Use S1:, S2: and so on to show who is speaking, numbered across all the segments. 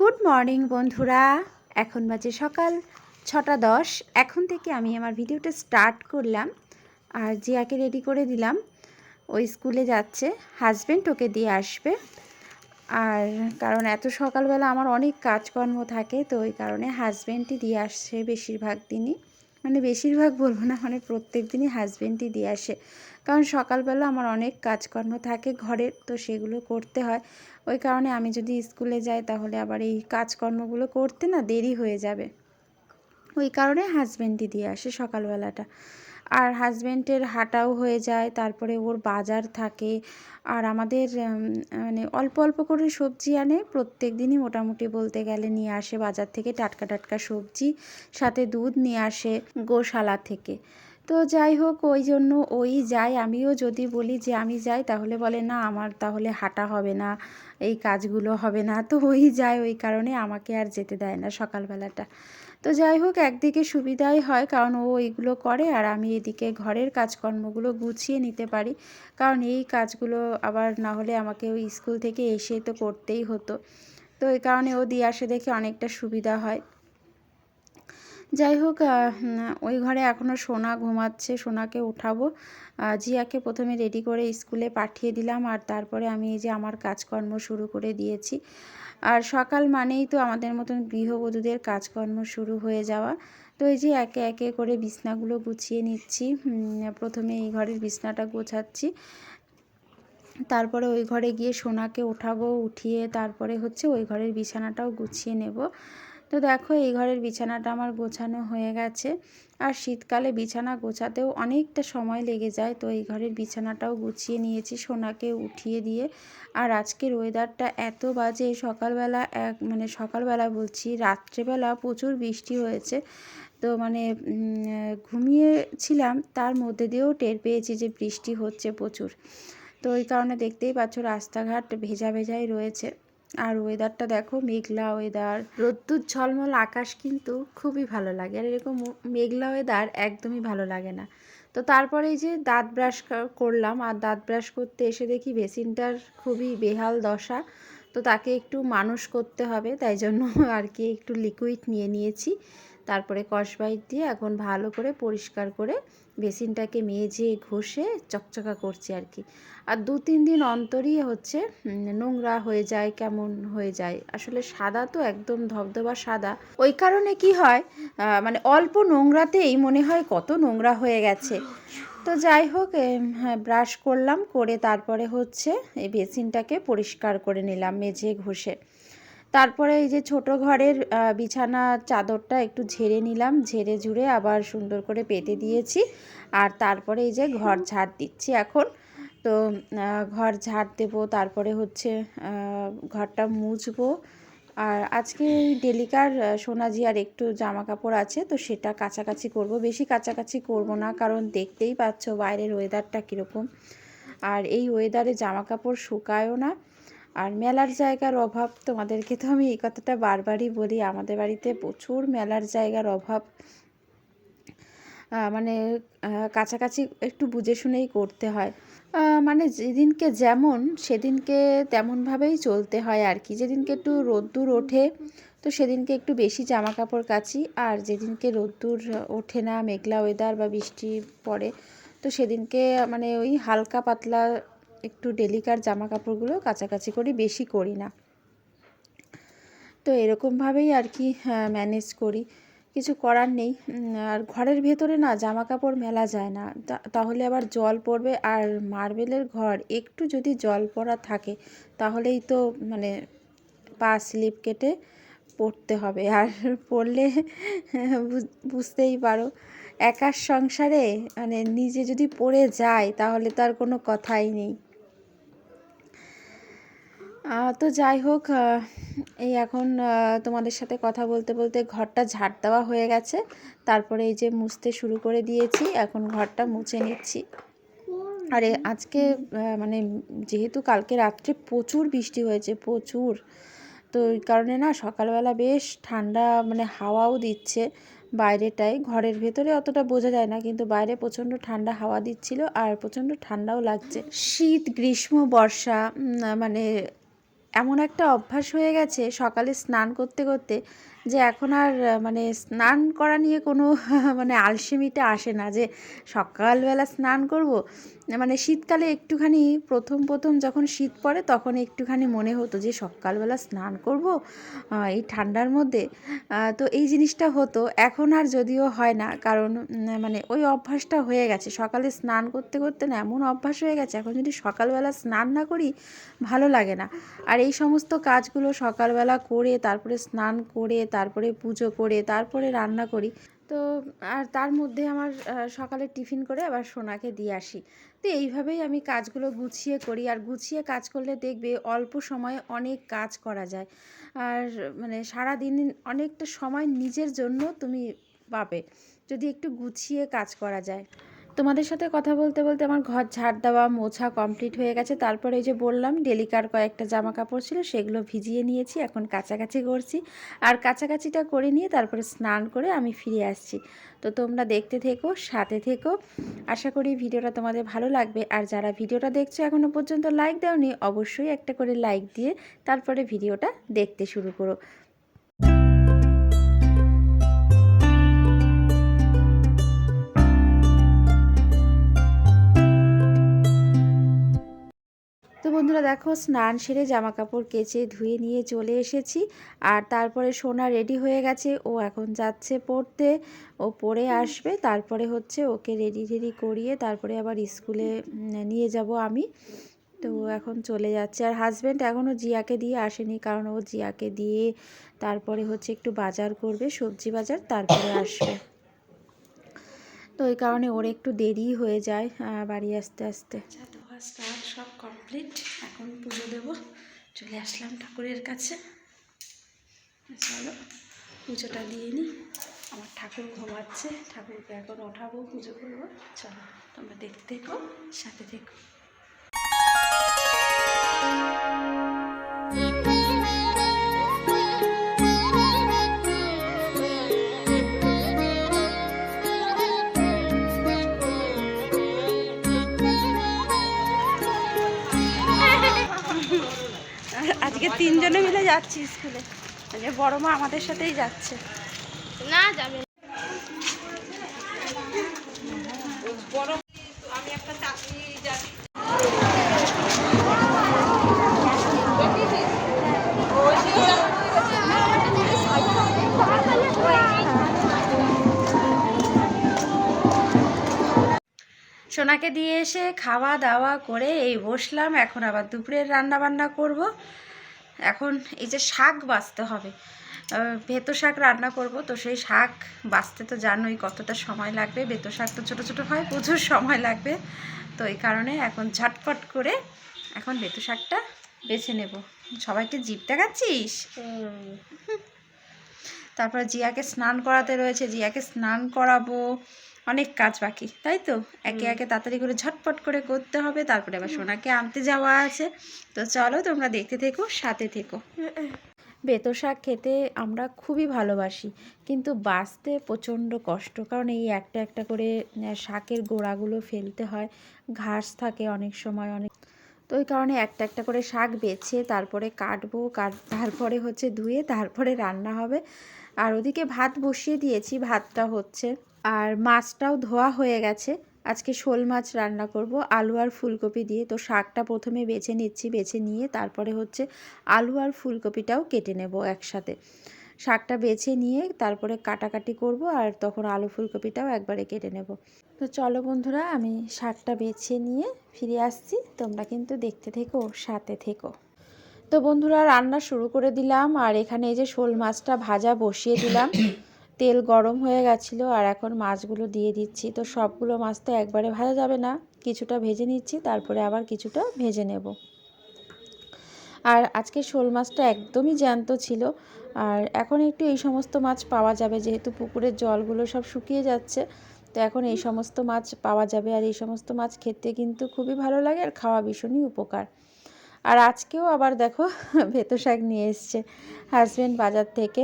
S1: Good morning বন্ধুরা। এখন বাজে সকাল ছটা দশ। এখন থেকে আমি আমার ভিডিওটা স্টার্ট করলাম। আর জিয়াকে রেডি করে দিলাম। ওই স্কুলে যাচ্ছে। হাজব্যান্ড ওকে দিয়ে আসবে। আর কারণ এত সকালবেলা আমার অনেক কাজকর্ম থাকে, তো ওই কারণে হাজব্যান্ডই দিয়ে আসছে বেশিরভাগ দিনই। মানে বেশিরভাগ বলব না মানে প্রত্যেক দিনই হাজব্যান্ডই দিয়ে আসে। কারণ সকালবেলা আমার অনেক কাজকর্ম থাকে ঘরের তো সেগুলো করতে হয়। ওই কারণে আমি যদি স্কুলে যাই তাহলে আবার এই কাজকর্মগুলো করতে না দেরি হয়ে যাবে। ওই কারণে হাজব্যান্ডই দিয়ে আসে সকালবেলাটা। আর হাজব্যান্ডের হাঁটাও হয়ে যায়, তারপরে ওর বাজার থাকে। আর আমাদের মানে অল্প অল্প করে সবজি আনে প্রত্যেক দিনই মোটামুটি বলতে গেলে নিয়ে আসে বাজার থেকে টাটকা টাটকা সবজি, সাথে দুধ নিয়ে আসে গোশালা থেকে। তো যাই হোক, ওই জন্য ওই যায় আমিও যদি বলি যে আমি যাই, তাহলে বলে না, আমার তাহলে হাঁটা হবে না, এই কাজগুলো হবে না। তো ওই যায়, ওই কারণে আমাকে আর যেতে দেয় না সকালবেলাটা। তো যাই হোক, একদিকে সুবিধাই হয় কারণ ও এইগুলো করে আর আমি এদিকে ঘরের কাজকর্মগুলো গুছিয়ে নিতে পারি। কারণ এই কাজগুলো আবার না হলে আমাকে ওই স্কুল থেকে এসে তো করতেই হতো। তো এই কারণে ও দিয়ে আসে দেখে অনেকটা সুবিধা হয়। যাই হোক ওই ঘরে এখনও সোনা ঘুমাচ্ছে, সোনাকে উঠাবো। জিয়াকে প্রথমে রেডি করে স্কুলে পাঠিয়ে দিলাম আর তারপরে আমি এই যে আমার কাজকর্ম শুরু করে দিয়েছি। আর সকাল মানেই তো আমাদের মতন গৃহবধূদের কাজকর্ম শুরু হয়ে যাওয়া। তো এই যে একে একে করে বিছনাগুলো গুছিয়ে নিচ্ছি। প্রথমে এই ঘরের বিছনাটা গোছাচ্ছি। তারপরে ওই ঘরে গিয়ে সোনাকে ওঠাবো উঠিয়ে তারপরে হচ্ছে ওই ঘরের বিছানাটাও গুছিয়ে নেব। তো দেখো, এই ঘরের বিছানাটা আমার গোছানো হয়ে গেছে। আর শীতকালে বিছানা গোছাতেও অনেকটা সময় লেগে যায়, তো এই ঘরের বিছানাটাও গুছিয়ে নিয়েছি সোনাকে উঠিয়ে দিয়ে। আর আজকের ওয়েদারটা এত বাজে, সকালবেলা এক মানে সকালবেলা বলছি, রাত্রেবেলা প্রচুর বৃষ্টি হয়েছে। তো মানে ঘুমিয়েছিলাম, তার মধ্যে দিয়েও টের পেয়েছি যে বৃষ্টি হচ্ছে প্রচুর। তো ওই কারণে দেখতেই পাচ্ছ, রাস্তাঘাট ভেজা ভেজাই রয়েছে। আর ওয়েদারটা দেখো, মেঘলা ওয়েদার রোদ্দুর ঝলমল, আকাশ কিন্তু খুবই ভালো লাগে। আর এরকম মেঘলা ওয়েদার একদমই ভালো লাগে না। তো তারপরে এই যে দাঁত ব্রাশ করলাম। আর দাঁত ব্রাশ করতে এসে দেখি বেসিনটার খুবই বেহাল দশা। তো তাকে একটু মানুষ করতে হবে, তাই জন্য আর কি একটু লিকুইড নিয়ে নিয়েছি। তারপরে কসবাইট দিয়ে এখন ভালো করে পরিষ্কার করে বেসিনটাকে মেজে ঘষে চকচকা করছি আর কি। আর দু তিন দিন অন্তরই হচ্ছে নোংরা হয়ে যায়, কেমন হয়ে যায়। আসলে সাদা তো একদম ধবধবা সাদা। ওই কারণে কি হয় মানে অল্প নোংরাতেই মনে হয় কত নোংরা হয়ে গেছে। তো যাই হোক হ্যাঁ ব্রাশ করলাম, করে তারপরে হচ্ছে এই বেসিনটাকে পরিষ্কার করে নিলাম মেঝে ঘষে। তারপরে এই যে ছোট ঘরের বিছানা চাদরটা একটু ঝেড়ে নিলাম, ঝেড়ে ঝুড়ে আবার সুন্দর করে পেতে দিয়েছি। আর তারপরে এই যে ঘর ঝাড় দিচ্ছি এখন। তো ঘর ঝাড় দেবো, তারপরে হচ্ছে ঘরটা মুছবো। আর আজকে ডেলিকার সোনাজি আর একটু জামা কাপড় আছে, তো সেটা কাছাকাছি করব। বেশি কাছাকাছি করব না, কারণ দেখতেই পাচ্ছ বাইরের ওয়েদারটা কীরকম। আর এই ওয়েদারে জামা কাপড় শুকায়ও না। আর মেলার জায়গার অভাব তোমাদেরকে তো আমি এই কথাটা বারবারই বলি, আমাদের বাড়িতে প্রচুর মেলার জায়গার অভাব। মানে কাছাকাছি একটু বুঝে শুনেই করতে হয়। মানে যেদিনকে যেমন, সেদিনকে তেমনভাবেই চলতে হয় আর কি। যেদিনকে একটু রোদ্দুর ওঠে, তো সেদিনকে একটু বেশি জামা কাপড় কাচি। আর যেদিনকে রোদ্দুর ওঠে না, মেঘলা ওয়েদার বা বৃষ্টি পড়ে, তো সেদিনকে মানে ওই হালকা পাতলা একটু ডেলিকার জামা কাপড়গুলো কাছাকাছি করি বেশি করি না। তো এরকমভাবেই আর কি ম্যানেজ করি। কিছু করার নেই। আর ঘরের ভেতরে না জামা কাপড় মেলা যায় না। তাহলে আবার জল পড়বে আর মার্বেলের ঘর একটু যদি জল পড়া থাকে, তাহলেই তো মানে পা স্লিপ কেটে পড়তে হবে। আর পড়লে বুঝতেই পারো, একার সংসারে মানে নিজে যদি পড়ে যায়, তাহলে তার কোনো কথাই নেই। তো যাই হোক এই এখন তোমাদের সাথে কথা বলতে বলতে ঘরটা ঝাড় দেওয়া হয়ে গেছে। তারপরে এই যে মুছতে শুরু করে দিয়েছি, এখন ঘরটা মুছে নিচ্ছি। আরে, আজকে মানে যেহেতু কালকে রাত্রে প্রচুর বৃষ্টি হয়েছে, প্রচুর। তো ওই কারণে না সকালবেলা বেশ ঠান্ডা মানে হাওয়াও দিচ্ছে বাইরেটাই ঘরের ভেতরে অতটা বোঝা যায় না, কিন্তু বাইরে প্রচণ্ড ঠান্ডা হাওয়া দিচ্ছিল আর প্রচণ্ড ঠান্ডাও লাগছে। শীত, গ্রীষ্ম, বর্ষা মানে এমন একটা অভ্যাস হয়ে গেছে সকালে স্নান করতে করতে যে এখন আর মানে স্নান করা নিয়ে কোনো মানে আলসেমিটা আসে না যে সকালবেলা স্নান করব। মানে শীতকালে একটুখানি প্রথম প্রথম যখন শীত পড়ে তখন একটুখানি মনে হতো যে সকালবেলা স্নান করব এই ঠান্ডার মধ্যে। তো এই জিনিসটা হতো। এখন আর যদিও হয় না, কারণ মানে ওই অভ্যাসটা হয়ে গেছে। সকালে স্নান করতে করতে না এমন অভ্যাস হয়ে গেছে, এখন যদি সকালবেলা স্নান না করি ভালো লাগে না। আর এই সমস্ত কাজগুলো সকালবেলা করে, তারপরে স্নান করে, তারপরে পুজো করে, তারপরে রান্না করি। তো আর তার মধ্যে আমার সকালে টিফিন করে আবার সোনাকে দিয়ে আসি। তো এইভাবেই আমি কাজগুলো গুছিয়ে করি। আর গুছিয়ে কাজ করলে দেখবে অল্প সময়ে অনেক কাজ করা যায়। আর মানে সারা দিন অনেকটা সময় নিজের জন্য তুমি পাবে। যদি একটু গুছিয়ে কাজ করা যায়। তোমাদের সাথে কথা বলতে বলতে আমার ঘর ঝাড় দেওয়া মোছা কমপ্লিট হয়ে গেছে। তারপরে ওই যে বললাম, ডেলিকার কয়েকটা জামা কাপড় ছিল, সেগুলো ভিজিয়ে নিয়েছি, এখন কাছাকাছি করছি। আর কাছাকাছিটা করে নিয়ে তারপরে স্নান করে আমি ফিরে আসছি। তো তোমরা দেখতে থেকো, সাথে থেকো। আশা করি ভিডিওটা তোমাদের ভালো লাগবে। আর যারা ভিডিওটা দেখছ এখনও পর্যন্ত লাইক দাওনি, অবশ্যই একটা করে লাইক দিয়ে তারপরে ভিডিওটা দেখতে শুরু করো। বন্ধুরা দেখো, স্নান সেরে জামা কাপড় কেচে ধুয়ে নিয়ে চলে এসেছি। আর তারপরে সোনা রেডি হয়ে গেছে, ও এখন যাচ্ছে পড়তে। ও পড়ে আসবে, তারপরে হচ্ছে ওকে রেডি রেডি করিয়ে তারপরে আবার স্কুলে নিয়ে যাব আমি। তো এখন চলে যাচ্ছে। আর হাজব্যান্ড এখনও জিয়াকে দিয়ে আসেনি, কারণ ও জিয়াকে দিয়ে তারপরে হচ্ছে একটু বাজার করবে, সবজি বাজার, তারপরে আসবে। তো ওই কারণে ওর একটু দেরি হয়ে যায় বাড়ি আসতে আসতে।
S2: সব কমপ্লিট এখন পুজো দেব। চলে আসলাম ঠাকুরের কাছে। চলো, পুজোটা দিয়ে নিই আমার ঠাকুর ঘুমাচ্ছে, ঠাকুরকে এখন ওঠাবো, পুজো করব। চলো, তোমরা দেখতে থেকো, সাথে থেকো। তিনজনে মিলে যাচ্ছি স্কুলে। মানে বড় মা আমাদের সাথেই যাচ্ছে।
S3: না যাবে
S1: সোনাকে দিয়ে এসে খাওয়া দাওয়া করে এই বসলাম। এখন আবার দুপুরের রান্না বান্না করব। এখন এই যে শাক বাছতে হবে বেতো শাক রান্না করব তো সেই শাক বাছতে তো জানোই কতটা সময় লাগবে বেতো শাক তো ছোটো ছোটো হয় প্রচুর সময় লাগবে তো এই কারণে এখন ঝটপট করে এখন বেতো শাকটা বেছে নেব। সবাইকে জিপ দেখাচ্ছিস? তারপর জিয়াকে স্নান করাতে রয়েছে জিয়াকে স্নান করাবো। অনেক কাজ বাকি তাই তো? একে একে তাড়াতাড়ি করে ঝটপট করে করতে হবে তারপরে আবার সোনাকে আনতে যাওয়া আছে। তো চলো তোমরা দেখতে থেকো সাথে থেকো। বেতো শাক খেতে আমরা খুবই ভালোবাসি কিন্তু বাঁচতে প্রচণ্ড কষ্ট কারণ এই একটা একটা করে শাকের গোড়াগুলো ফেলতে হয় ঘাস থাকে অনেক সময় অনেক তো ওই কারণে একটা একটা করে শাক বেছে তারপরে কাটবো কাট তারপরে হচ্ছে ধুয়ে তারপরে রান্না হবে। আর ওদিকে ভাত বসিয়ে দিয়েছি ভাতটা হচ্ছে আর মাছটাও ধোয়া হয়ে গেছে। আজকে শোল মাছ রান্না করব। আলু আর ফুলকপি দিয়ে। তো শাকটা প্রথমে বেছে নিচ্ছি, বেছে নিয়ে তারপরে হচ্ছে আলু আর ফুলকপিটাও কেটে নেব একসাথে। শাকটা বেছে নিয়ে তারপরে কাটাকাটি করব আর তখন আলু ফুলকপিটাও একবারে কেটে নেব। তো চলো বন্ধুরা, আমি শাকটা বেছে নিয়ে ফিরে আসছি। তোমরা কিন্তু দেখতে থেকো, সাথে থেকো। তো বন্ধুরা, রান্না শুরু করে দিলাম আর এখানে এই যে শোল মাছটা ভাজা বসিয়ে দিলাম। তেল গরম হয়ে গেছিল আর এখন মাছগুলো দিয়ে দিচ্ছি। তো সবগুলো মাছ তো একবারে ভাজা যাবে না। কিছুটা ভেজে নিচ্ছি, তারপরে আবার কিছুটা ভেজে নেব। আর আজকে শোল মাছটা একদমই জ্যান্ত ছিল। আর এখন একটু এই সমস্ত মাছ পাওয়া যাবে, যেহেতু পুকুরের জলগুলো সব শুকিয়ে যাচ্ছে। তো এখন এই সমস্ত মাছ পাওয়া যাবে আর এই সমস্ত মাছ খেতে কিন্তু খুবই ভালো লাগে আর খাওয়া ভীষণই উপকার। আর আজকেও আবার দেখো ভেতো শাক নিয়ে এসছে হাজব্যান্ড বাজার থেকে।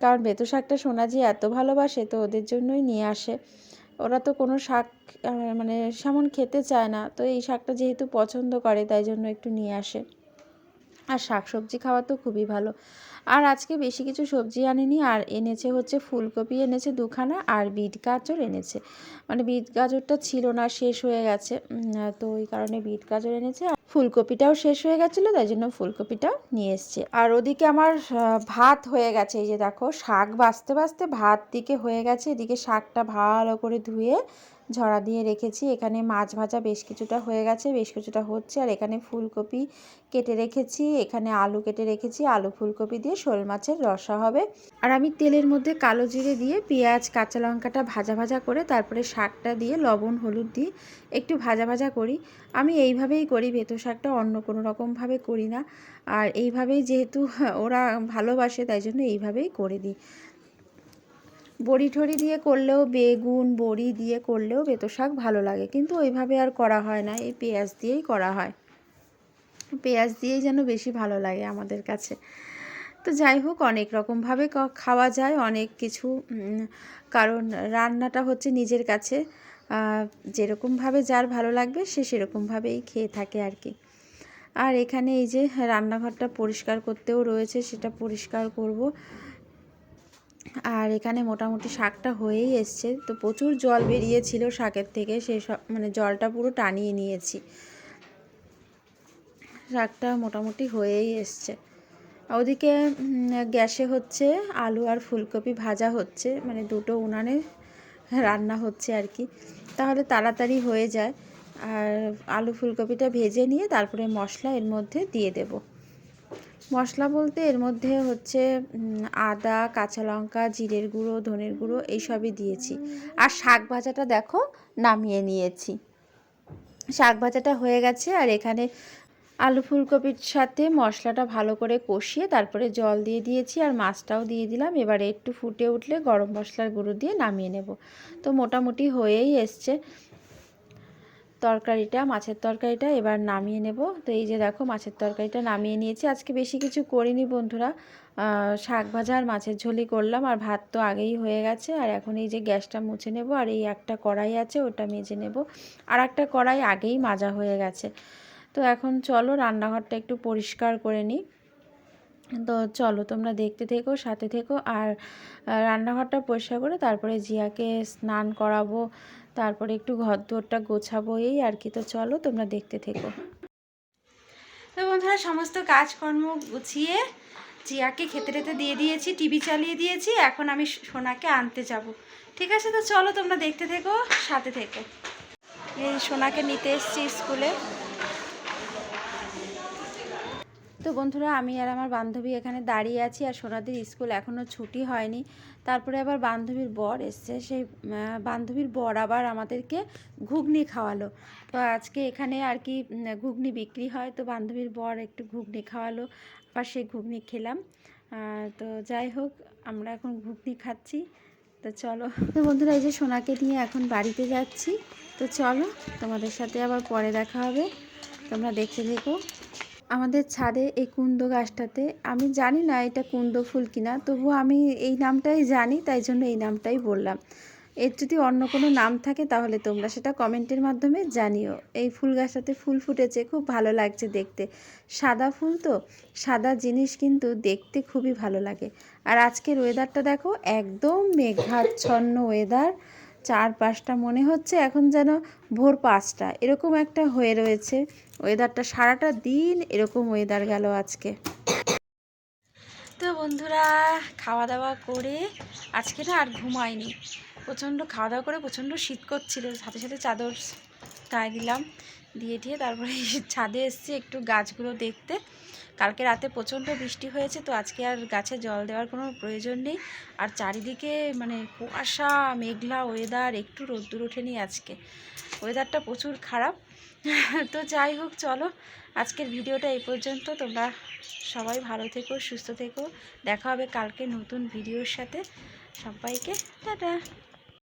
S1: কারণ বেতো শাকটা সোনাজি এত ভালোবাসে তো ওদের জন্যই নিয়ে আসে। ওরা তো কোনো শাক মানে সেমন খেতে চায় না। তো এই শাকটা যেহেতু পছন্দ করে, তাই জন্য একটু নিয়ে আসে। আর শাক সবজি খাওয়া তো খুবই ভালো। আর আজকে বেশি কিছু সবজি আনেনি, আর এনেছে হচ্ছে ফুলকপি, এনেছে দুখানা, আর বিট গাজর এনেছে। মানে বিট গাজরটা ছিল না, শেষ হয়ে গেছে। তো ওই কারণে বিট গাজর এনেছে। আর ফুলকপিটাও শেষ হয়ে গেছিল, তাই জন্য ফুলকপিটাও নিয়ে এসছে। আর ওদিকে আমার ভাত হয়ে গেছে, এই যে দেখো, শাক বাঁচতে বাছতে ভাত দিকে হয়ে গেছে। এদিকে শাকটা ভালো করে ধুয়ে ঝরা দিয়ে রেখেছি। এখানে মাছ ভাজা বেশ কিছুটা হয়ে গেছে, বেশ কিছুটা হচ্ছে। আর এখানে ফুলকপি কেটে রেখেছি, এখানে আলু কেটে রেখেছি। আলু ফুলকপি দিয়ে শোল মাছের রসা হবে। আর আমি তেলের মধ্যে কালো জিরে দিয়ে পেঁয়াজ, কাঁচা লঙ্কাটা ভাজা ভাজা করে তারপরে শাকটা দিয়ে লবণ, হলুদ দিয়ে একটু ভাজা ভাজা করি। আমি এইভাবেই করি, ভেতর শাকটা অন্য কোনো রকমভাবে করি না। আর এইভাবেই যেহেতু ওরা ভালোবাসে, তাই জন্য এইভাবেই করে দিই। বড়ি ঠড়ি দিয়ে করলেও বেগুন, বড়ি দিয়ে করলেও বেতো শাক ভালো লাগে। কিন্তু ওইভাবে আর করা হয় না, এই পেঁয়াজ দিয়েই করা হয়। পেঁয়াজ দিয়েই যেন বেশি ভালো লাগে আমাদের কাছে। তো যাই হোক, অনেক রকমভাবে খাওয়া যায়, অনেক কিছু কারণ রান্নাটা হচ্ছে নিজের কাছে। যেরকমভাবে যার ভালো লাগবে, সে সেরকমভাবেই খেয়ে থাকে আর কি। আর এখানে এই যে রান্নাঘরটা পরিষ্কার করতেও রয়েছে, সেটা পরিষ্কার করব। আর এখানে মোটামুটি শাকটা হয়েই এসছে। তো প্রচুর জল বেরিয়েছিল শাকের থেকে সেই সব মানে জলটা পুরো টানিয়ে নিয়েছি। শাকটা মোটামুটি হয়েই এসছে। ওদিকে গ্যাসে হচ্ছে আলু আর ফুলকপি ভাজা হচ্ছে মানে দুটো উনানে রান্না হচ্ছে আর কি। তাহলে তাড়াতাড়ি হয়ে যায়। আর আলু ফুলকপিটা ভেজে নিয়ে তারপরে মশলা এর মধ্যে দিয়ে দেব। মশলা বলতে এর মধ্যে হচ্ছে আদা, কাঁচা লঙ্কা, জিরের গুঁড়ো, ধনের গুঁড়ো এইসবই দিয়েছি। আর শাক ভাজাটা দেখো, নামিয়ে নিয়েছি। শাক ভাজাটা হয়ে গেছে আর এখানে আলু ফুলকপির সাথে মশলাটা ভালো করে কষিয়ে তারপরে জল দিয়ে দিয়েছি আর মাছটাও দিয়ে দিলাম। এবারে একটু ফুটে উঠলে গরম মশলার গুঁড়ো দিয়ে নামিয়ে নেব। তো মোটামুটি হয়েই এসছে। তরকারিটা, মাছের তরকারিটা এবার নামিয়ে নেব। তো এই যে দেখো মাছের তরকারিটা নামিয়ে নিয়েছি। আজকে বেশি কিছু করিনি বন্ধুরা। শাক ভাজা আর মাছের ঝোলই করলাম। আর ভাত তো আগেই হয়ে গেছে। আর এখন এই যে গ্যাসটা মুছে নেব। আর এই একটা কড়াই আছে, ওটা মেজে নেব। আর একটা কড়াই আগেই মাজা হয়ে গেছে। তো এখন চলো রান্নাঘরটা একটু পরিষ্কার করে নিই। তো চলো তোমরা দেখতে থেকো, সাথে থেকো। আর রান্নাঘরটা পরিষ্কার করে তারপরে জিয়াকে স্নান করাবো। তারপরে একটু ঘর দোরটা গোছাবো এই আর কি। তো চলো তোমরা দেখতে থেকো।
S2: তো বন্ধুরা, সমস্ত কাজকর্ম গুছিয়ে জিয়াকে খেতে টেতে দিয়ে দিয়েছি, টিভি চালিয়ে দিয়েছি, এখন আমি সোনাকে আনতে যাব। ঠিক আছে? তো চলো তোমরা দেখতে থেকো, সাথে থেকো। এই সোনাকে নিতে এসছি স্কুলে।
S1: তো বন্ধুরা, আমি আর আমার বান্ধবী এখানে দাঁড়িয়ে আছি আর সোনাদের স্কুল এখনও ছুটি হয়নি। তারপরে আবার বান্ধবীর বর এসছে, সেই বান্ধবীর বর আবার আমাদেরকে ঘুগনি খাওয়ালো। তো আজকে এখানে আর কি ঘুগনি বিক্রি হয়, তো বান্ধবীর বর একটু ঘুগনি খাওয়ালো, আবার সেই ঘুগনি খেলাম। তো যাই হোক, আমরা এখন ঘুগনি খাচ্ছি। তো চলো। তো বন্ধুরা, এই যে সোনাকে নিয়ে এখন বাড়িতে যাচ্ছি। তো চলো, তোমাদের সাথে আবার পরে দেখা হবে। তোমরা দেখতে থেকো। আমাদের ছাদে এই কুন্দ গাছটাতে। আমি জানি না এটা কুন্দ ফুল কিনা, তবু আমি এই নামটাই জানি, তাই জন্য এই নামটাই বললাম। এর যদি অন্য কোনো নাম থাকে তাহলে তোমরা সেটা কমেন্টের মাধ্যমে জানিও। এই ফুল গাছটাতে ফুল ফুটেছে, খুব ভালো লাগছে দেখতে। সাদা ফুল তো, সাদা জিনিস কিন্তু দেখতে খুবই ভালো লাগে। আর আজকের ওয়েদারটা দেখো, একদম মেঘাচ্ছন্ন ওয়েদার চারপাশটা মনে হচ্ছে এখন যেন ভোর পাঁচটা। এরকম একটা হয়ে রয়েছে। ওয়েদারটা সারাটা দিন এরকম ওয়েদার গেল আজকে।
S2: তো বন্ধুরা খাওয়া দাওয়া করে আজকে না আর ঘুমায়নি। প্রচণ্ড খাওয়া দাওয়া করে প্রচণ্ড শীত করছিল। সাথে সাথে চাদর গায়ে দিলাম। দিয়ে দিয়ে তারপরে ছাদে এসেছি একটু গাছগুলো দেখতে। কালকে রাতে প্রচণ্ড বৃষ্টি হয়েছে, তো আজকে আর গাছে জল দেওয়ার কোনো প্রয়োজন নেই। আর চারিদিকে মানে কুয়াশা, মেঘলা ওয়েদার একটু রোদ্দুর ওঠেনি আজকে। ওয়েদারটা প্রচুর খারাপ। তো যাই হোক, চলো আজকের ভিডিওটা এই পর্যন্ত। তোমরা সবাই ভালো থেকো, সুস্থ থেকো। দেখা হবে কালকে নতুন ভিডিওর সাথে। সবাইকে, টাটা।